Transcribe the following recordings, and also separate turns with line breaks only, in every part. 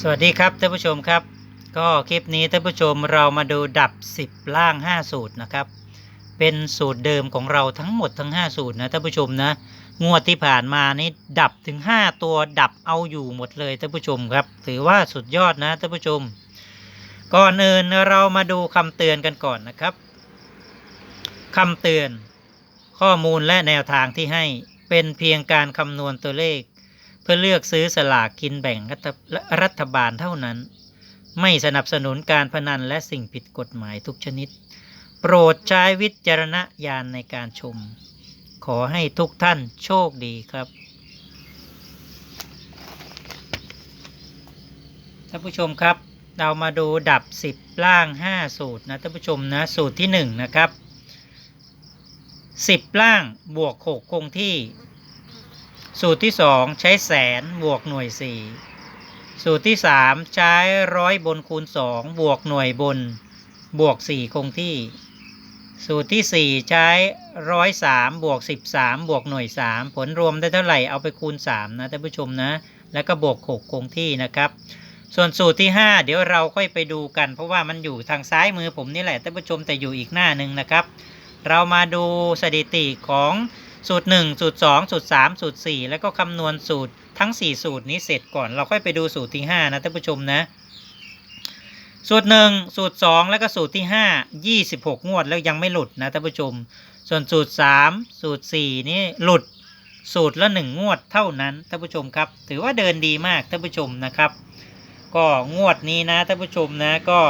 สวัสดีครับท่านผู้ชมครับ ก็คลิปนี้ท่านผู้ชมเรามาดูดับ 10 ล่าง 5 สูตรนะครับ เป็นสูตรเดิมของเราทั้งหมดทั้ง 5 สูตรนะท่านผู้ชมนะงวดที่ผ่านมานี่ดับถึง 5 ตัวดับเอาอยู่หมดเลยท่านผู้ชมครับ ถือว่าสุดยอดนะท่านผู้ชม ก่อนอื่นเรามาดูคำเตือนกันก่อนนะครับคำเตือน ข้อมูลและแนวทางที่ให้เป็นเพียงการคำนวณตัวเลข เพื่อเลือกซื้อสลากกินแบ่งรัฐบาลเท่านั้น ไม่สนับสนุนการพนันและสิ่งผิดกฎหมายทุกชนิด โปรดใช้วิจารณญาณในการชม ขอให้ทุกท่านโชคดีครับท่านผู้ชมครับ เรามาดูดับ 10 ล่าง 5 สูตรนะท่านผู้ชมนะสูตรที่ 1 นะครับ 10 ล่างบวก 6 คงที่ สูตรที่2ใช้แสนบวกหน่วย4สูตรที่3ใช้ร้อยบนคูณ2บวกหน่วยบน บวก4คงที่ สูตรที่4ใช้ร้อยสามบวก13บวกหน่วย3ผลรวมได้เท่าไหร่เอาไปคูณ3นะท่านผู้ชมนะ แล้วก็บวก6คงที่นะครับ ส่วนสูตรที่5เดี๋ยวเราค่อยไปดูกัน เพราะว่ามันอยู่ทางซ้ายมือผมนี่แหละท่านผู้ชมแต่อยู่อีกหน้าหนึ่งนะครับ เรามาดูสถิติของ สูตร 1 สูตร 2 สูตร 3 สูตร 4 แล้วก็คำนวณสูตรทั้ง 4 สูตรนี้เสร็จก่อน เราค่อยไปดูสูตรที่ 5 นะท่านผู้ชมนะ สูตร 1 สูตร 2 แล้วก็สูตรที่ 5 26 งวดแล้วยังไม่หลุดนะท่านผู้ชม ส่วนสูตร 3 สูตร 4 นี่หลุดสูตรละ 1 งวดเท่านั้นท่านผู้ชมครับ ถือว่าเดินดีมากท่านผู้ชมนะครับ ก็งวดนี้นะท่านผู้ชมนะก็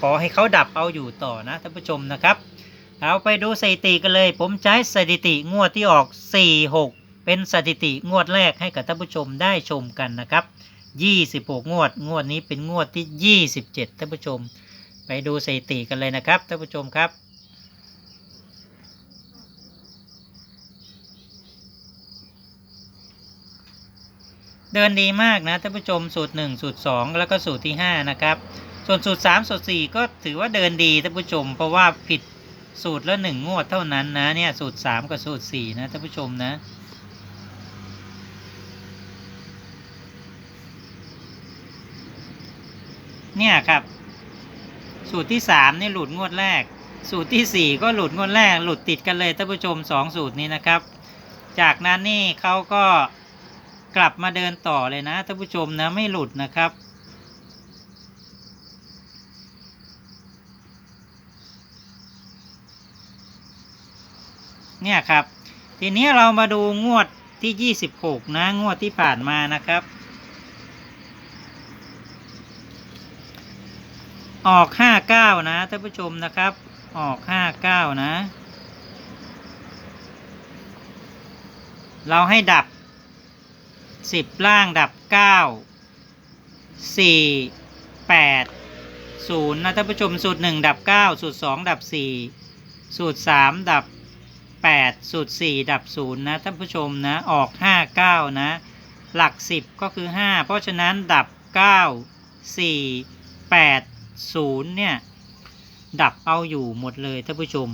ขอให้เขาดับเอาอยู่ต่อนะท่านผู้ชมนะครับ เราไปดูสถิติกันเลย ผมใช้สถิติงวดที่ออก 46 เป็นสถิติงวดแรกให้กับท่านผู้ชมได้ชมกันนะครับ 26 งวด งวดนี้เป็นงวดที่ 27 ท่านผู้ชม ไปดูสถิติกันเลยนะครับท่านผู้ชมครับ เดินดีมากนะท่านผู้ชมสูตร 1 สูตร 2 แล้วก็สูตรที่ 5 นะครับ ส่วนสูตร 3 สูตร 4 ก็ถือว่าเดินดีท่านผู้ชม เพราะว่าผิด สูตรละหนึ่งงวดเท่านั้นนะเนี่ยสูตร3กับสูตร4นะท่านผู้ชมนะ เนี่ยครับ สูตรที่3นี่หลุดงวดแรก สูตรที่4ก็หลุดงวดแรก หลุดติดกันเลยท่านผู้ชม2สูตรนี้นะครับ จากนั้นนี่เขาก็กลับมาเดินต่อเลยนะท่านผู้ชมนะไม่หลุดนะครับ เนี่ยครับ ทีนี้เรามาดูงวดที่ 26 นะ งวดที่ผ่านมานะครับ ออก 59 นะท่านผู้ชมนะครับ ออก 59 นะ เราให้ดับ 10 ล่างดับ 9 4 8 0นะท่านผู้ชมสูตร 1 ดับ 9 สูตร 2 ดับ 4 สูตร 3 ดับ 8 สูตร 4 ดับ 0 นะ ท่านผู้ชมนะ ออก 5 9 นะ หลัก 10 ก็คือ 5 เพราะฉะนั้นดับ 9 4 8 0 เนี่ย ดับเอาอยู่หมดเลยท่านผู้ชม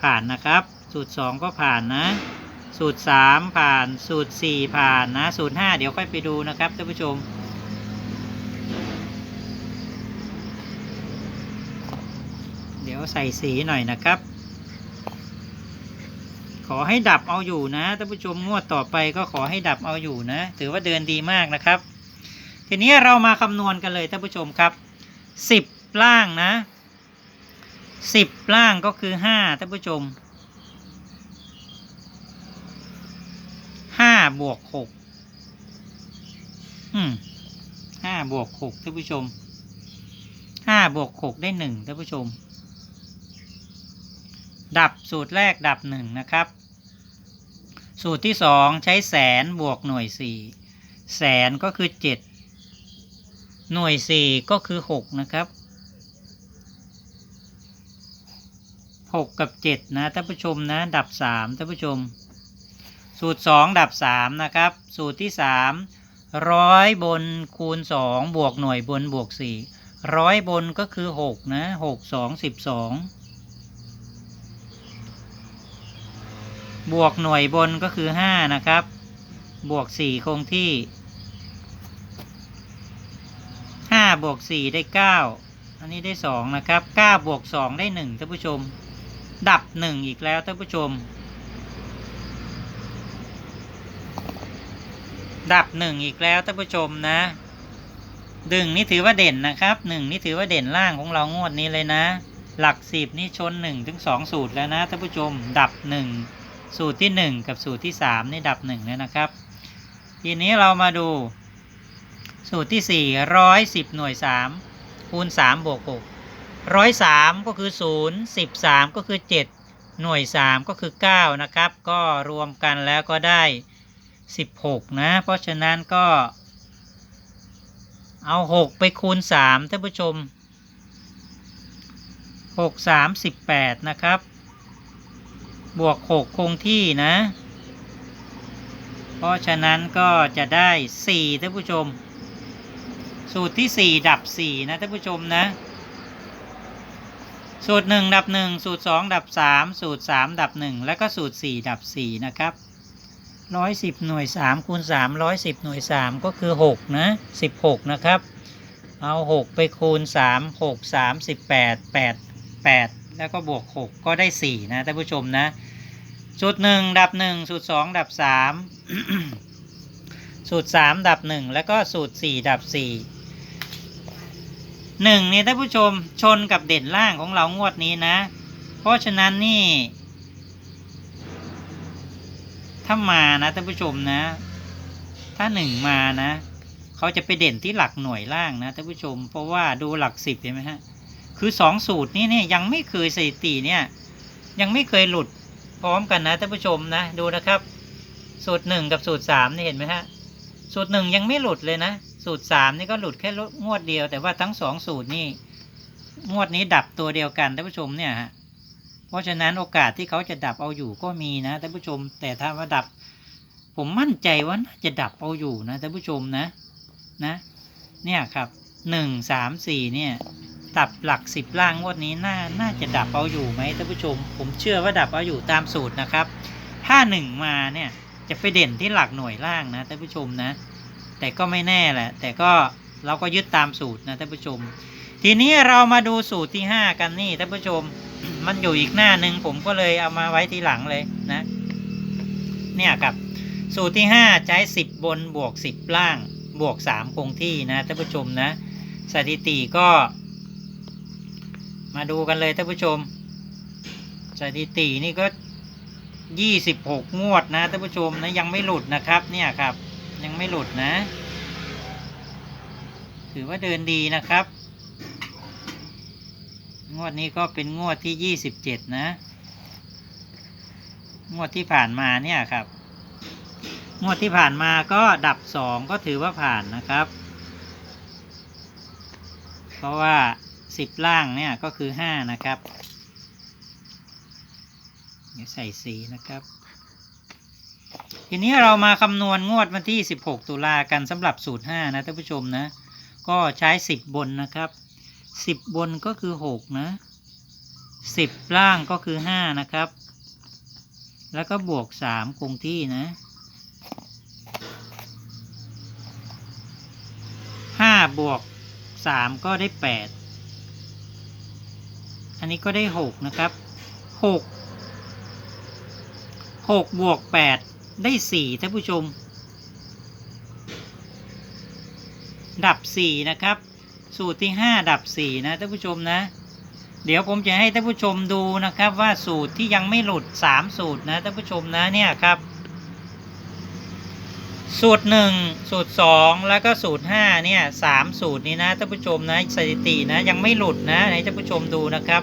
ผ่านนะครับ สูตร 2 ก็ผ่านนะ สูตร 3 ผ่าน สูตร 4 ผ่านนะ สูตร 5 เดี๋ยวค่อยไปดูนะครับท่านผู้ชมเดี๋ยวใส่สีหน่อยนะครับ ขอให้ดับเอาอยู่นะท่านผู้ชมงวดต่อไปก็ขอให้ดับเอาอยู่นะ ถือว่าเดินดีมากนะครับ ทีนี้เรามาคำนวณกันเลยท่านผู้ชมครับสิบล่างนะสิบล่างก็คือห้าท่านผู้ชมห้าบวกหกอืมห้าบวกหกท่านผู้ชมห้าบวกหกได้หนึ่งท่านผู้ชม ดับสูตรแรกดับหนึ่งนะครับ สูตรที่สองใช้แสนบวกหน่วยสี่แสนก็คือเจ็ดหน่วยสี่ก็คือหกนะครับหกกับเจ็ดนะท่านผู้ชมนะ ดับสามท่านผู้ชม สูตรสองดับสามนะครับ สูตรที่สามร้อยบนคูณสองบวกหน่วยบนบวกสี่ร้อยบนก็คือหกนะหกสองสิบสอง บวกหน่วยบนก็คือห้านะครับ บวกสี่คงที่บวกสี่ได้เก้าอันนี้ได้สองนะครับเก้าบวกสองได้หนึ่งท่านผู้ชม ดับหนึ่งอีกแล้ว ท่านผู้ชม ดับหนึ่งอีกแล้ว ท่านผู้ชมนะหนึ่งนี่ถือว่าเด่นนะครับหนึ่งนี่ถือว่าเด่นล่างของเรางวดนี้เลยนะ หลักสิบนี่ชนหนึ่งถึงสองสูตรแล้วนะท่านผู้ชมดับหนึ่ง สูตรที่หนึ่งกับสูตรที่สามนี่ดับหนึ่งแล้วนะครับ ทีนี้เรามาดู สูตรที่สี่ร้อยสิบหน่วยสามคูณสามบวกหกร้อยสามก็คือศูนย์สิบสามก็คือเจ็ดหน่วยสามก็คือเก้านะครับ ก็รวมกันแล้วก็ได้สิบหกนะ เพราะฉะนั้นก็ เอาหกไปคูณสามท่านผู้ชมหกสามสิบแปดนะครับ บวกหกคงที่นะ เพราะฉะนั้นก็จะได้สี่ท่านผู้ชม สูตรที่สี่ดับสี่นะท่านผู้ชมนะ สูตรหนึ่งดับหนึ่งสูตรสองดับสามสูตรสามดับหนึ่งแล้วก็สูตรสี่ดับสี่นะครับร้อยสิบหน่วยสามคูณสามร้อยสิบหน่วยสามก็คือหกนะสิบหกนะครับ เอาหกไปคูณสามหกสามสิบแปดแปดแปด แล้วก็บวกหกก็ได้สี่นะท่านผู้ชมนะ สูตรหนึ่งดับหนึ่งสูตรสองดับสามสูตรสามดับหนึ่งแล้วก็สูตรสี่ดับสี่หนึ่งนี่ท่านผู้ชมชนกับเด่นล่างของเรางวดนี้นะ เพราะฉะนั้นนี่ถ้ามานะท่านผู้ชมนะ ถ้าหนึ่งมานะ เขาจะไปเด่นที่หลักหน่วยล่างนะท่านผู้ชม เพราะว่าดูหลักสิบเห็นไหมฮะ คือสองสูตรนี้เนี่ยยังไม่เคยสถิติเนี่ยยังไม่เคยหลุดพร้อมกันนะท่านผู้ชมนะดูนะครับ สูตรหนึ่งกับสูตรสามนี่เห็นไหมฮะสูตรหนึ่งยังไม่หลุดเลยนะ สูตรสามนี่ก็หลุดแค่งวดเดียว แต่ว่าทั้งสองสูตรนี่งวดนี้ดับตัวเดียวกันท่านผู้ชมเนี่ยฮะเพราะฉะนั้นโอกาสที่เขาจะดับเอาอยู่ก็มีนะท่านผู้ชม แต่ถ้าว่าดับ ผมมั่นใจว่าน่าจะดับเอาอยู่นะท่านผู้ชมนะนะ เนี่ยครับหนึ่งสามสี่เนี่ย ดับหลักสิบล่างงวดนี้น่าน่าจะดับเอาอยู่ไหมท่านผู้ชม ผมเชื่อว่าดับเอาอยู่ตามสูตรนะครับ ถ้าหนึ่งมาเนี่ยจะไปเด่นที่หลักหน่วยล่างนะท่านผู้ชมนะ แต่ก็ไม่แน่แหละ แต่ก็เราก็ยึดตามสูตรนะท่านผู้ชม ทีนี้เรามาดูสูตรที่ห้ากันนี่ท่านผู้ชม มันอยู่อีกหน้าหนึ่งผมก็เลยเอามาไว้ทีหลังเลยนะ เนี่ยครับ สูตรที่ห้าใช้สิบบนบวกสิบล่างบวกสามคงที่นะท่านผู้ชมนะ สถิติก็ มาดูกันเลยท่านผู้ชม สถิตินี่ก็ยี่สิบหกงวดนะท่านผู้ชมนะยังไม่หลุดนะครับ เนี่ยครับ ยังไม่หลุดนะ ถือว่าเดินดีนะครับ งวดนี้ก็เป็นงวดที่ยี่สิบเจ็ดนะ งวดที่ผ่านมาเนี่ยครับ งวดที่ผ่านมาก็ดับสองก็ถือว่าผ่านนะครับ เพราะว่า สิบล่างเนี่ยก็คือห้านะครับเดี๋ยวใส่สีนะครับ ทีนี้เรามาคำนวณงวดวันที่ 16 ตุลากันสำหรับสูตร 5 นะท่านผู้ชมนะ ก็ใช้ 10 บนนะครับ 10 บนก็คือ 6 นะ 10 ล่างก็คือ 5 นะครับ แล้วก็บวก 3 คงที่นะ 5 บวก 3 ก็ได้ 8 อันนี้ก็ได้6นะครับ6 6บวก8ได้4ท่านผู้ชม ดับ4นะครับ สูตรที่5ดับ4นะท่านผู้ชมนะ เดี๋ยวผมจะให้ท่านผู้ชมดูนะครับว่าสูตรที่ยังไม่หลุด3สูตรนะท่านผู้ชมนะเนี่ยครับ สูตร 1 สูตร 2 แล้วก็สูตร5เนี่ยสามสูตรนี้นะท่านผู้ชมนะสถิตินะยังไม่หลุดนะให้ท่านผู้ชมดูนะครับ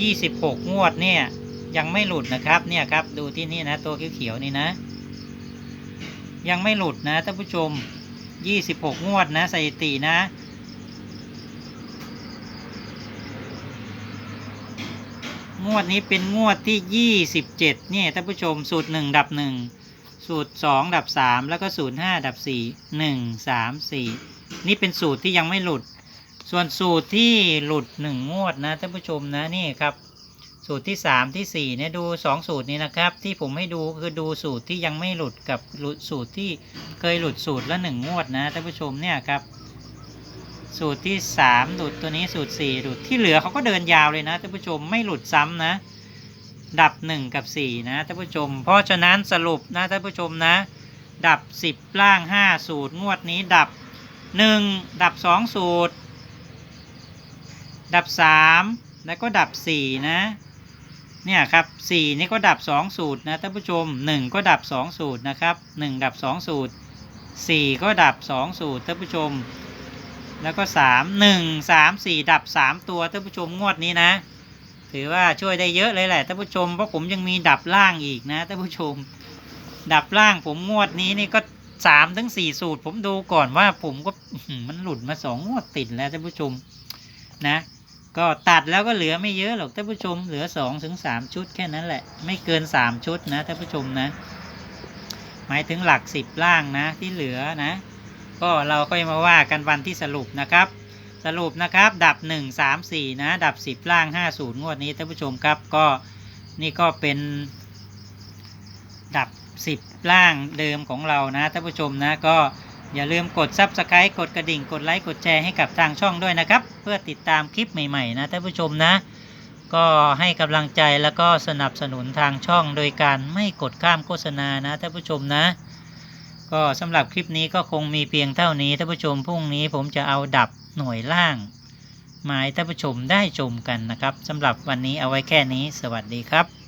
26 งวดเนี่ยยังไม่หลุดนะครับเนี่ยครับดูที่นี่นะตัวเขียวๆนี่นะ ยังไม่หลุดนะท่านผู้ชม 26 งวดนะสถิตินะงวดนี้เป็นงวดที่ 27เนี่ยท่านผู้ชมสูตร 1 ดับ 1 สูตร 2 ดับ 3 แล้วก็สูตร 5 ดับ 4 1 3 4 นี่เป็นสูตรที่ยังไม่หลุด ส่วนสูตรที่หลุด 1 งวดนะท่านผู้ชมนะนี่ครับ สูตรที่สามที่สี่เนี่ยดูสองสูตรนี้นะครับ ที่ผมให้ดูคือดูสูตรที่ยังไม่หลุดกับหลุดสูตรที่เคยหลุดสูตรละหนึ่งงวดนะท่านผู้ชมเนี่ยครับสูตรที่สามหลุดตัวนี้สูตรสี่หลุดที่เหลือเขาก็เดินยาวเลยนะท่านผู้ชมไม่หลุดซ้ำนะ ดับหนึ่งกับสี่นะท่านผู้ชม เพราะฉะนั้นสรุปนะท่านผู้ชมนะ ดับสิบล่างห้าสูตรงวดนี้ดับหนึ่งดับสองสูตร ดับสามแล้วก็ดับสี่นะ เนี่ยครับสี่นี่ก็ดับสองสูตรนะท่านผู้ชมหนึ่งก็ดับสองสูตรนะครับหนึ่งดับสองสูตรสี่ก็ดับสองสูตรท่านผู้ชม แล้วก็สามหนึ่งสามสี่ดับสามตัวท่านผู้ชมงวดนี้นะ ถือว่าช่วยได้เยอะเลยแหละท่านผู้ชมเพราะผมยังมีดับล่างอีกนะท่านผู้ชม ดับล่างผมงวดนี้นี่ก็สามถึงสี่สูตร ผมดูก่อนว่าผมก็มันหลุดมาสองงวดติดแล้วท่านผู้ชมนะ ก็ตัดแล้วก็เหลือไม่เยอะหรอกท่านผู้ชม เหลือสองถึงสามชุดแค่นั้นแหละ ไม่เกินสามชุดนะท่านผู้ชมนะ หมายถึงหลักสิบล่างนะที่เหลือนะ ก็เราก็มาว่ากันวันที่สรุปนะครับ สรุปนะครับ ดับหนึ่งสามสี่นะ ดับสิบล่างห้าศูนย์งวดนี้ท่านผู้ชมครับก็นี่ก็เป็น ดับสิบล่างเดิมของเรานะท่านผู้ชมนะก็อย่าลืมกด Subscribe กดกระดิ่ง กดไลค์ กดแชร์ให้กับทางช่องด้วยนะครับ เพื่อติดตามคลิปใหม่ๆนะท่านผู้ชมนะ ก็ให้กำลังใจแล้วก็สนับสนุนทางช่องโดยการไม่กดข้ามโฆษณานะท่านผู้ชมนะ ก็สำหรับคลิปนี้ก็คงมีเพียงเท่านี้ท่านผู้ชมพรุ่งนี้ผมจะเอาดับ หน่วยล่างมาให้ท่านผู้ชมได้ชมกันนะครับสำหรับวันนี้เอาไว้แค่นี้สวัสดีครับ